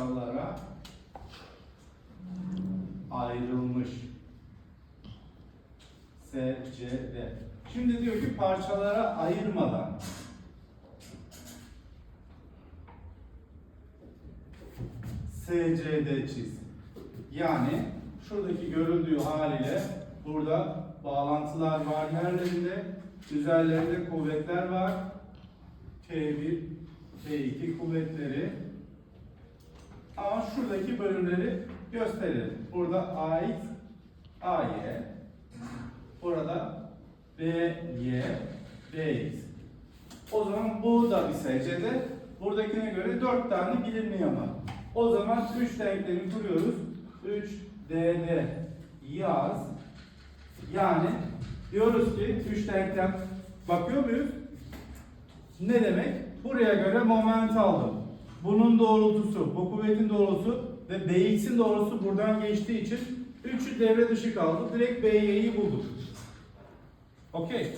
parçalara ayrılmış. S, C, D. Şimdi diyor ki parçalara ayırmadan SCD çiz. Yani şuradaki görüldüğü haliyle burada bağlantılar var yerlerinde. Üzerlerinde kuvvetler var. T1, T2 kuvvetleri. Şuradaki bölümleri gösterelim. Burada ait AY, burada BY, BX. O zaman bu da bir secde. Buradakine göre 4 tane bilinmeyen var. O zaman 3 denklemi kuruyoruz. 3 DD yaz. Yani diyoruz ki 3 denklem bakıyor muyuz? Ne demek? Buraya göre moment aldım. Bunun doğrultusu, bu kuvvetin doğrultusu ve BX'in doğrultusu buradan geçtiği için 3'ü devre dışı kaldı. Direkt BY'yi bulduk. Okey.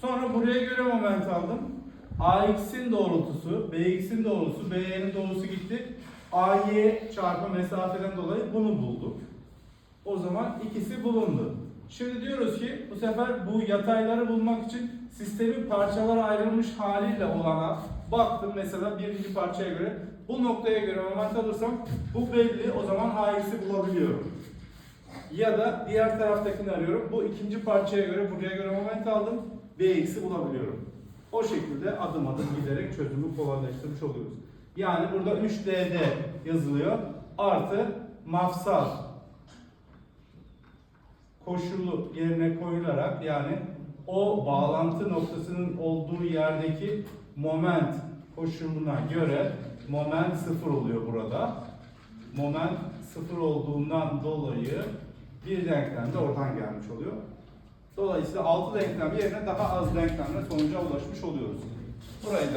Sonra buraya göre moment aldım. AX'in doğrultusu, BX'in doğrultusu, BY'nin doğrultusu gitti. AY çarpı mesafeden dolayı bunu bulduk. O zaman ikisi bulundu. Şimdi diyoruz ki bu sefer bu yatayları bulmak için sistemin parçalara ayrılmış haliyle olana baktım mesela birinci parçaya göre bu noktaya göre moment alırsam bu belli o zaman AX'i bulabiliyorum. Ya da diğer taraftakini arıyorum. Bu ikinci parçaya göre buraya göre moment aldım. BX'i bulabiliyorum. O şekilde adım adım giderek çözümü kolaylaştırmış oluyoruz. Yani burada 3DD yazılıyor. Artı mafsal koşulu yerine koyularak yani o bağlantı noktasının olduğu yerdeki moment koşuluna göre moment sıfır oluyor burada. Moment sıfır olduğundan dolayı bir denklem de oradan gelmiş oluyor. Dolayısıyla 6 denklem yerine daha az denklemle sonuca ulaşmış oluyoruz. Burayı da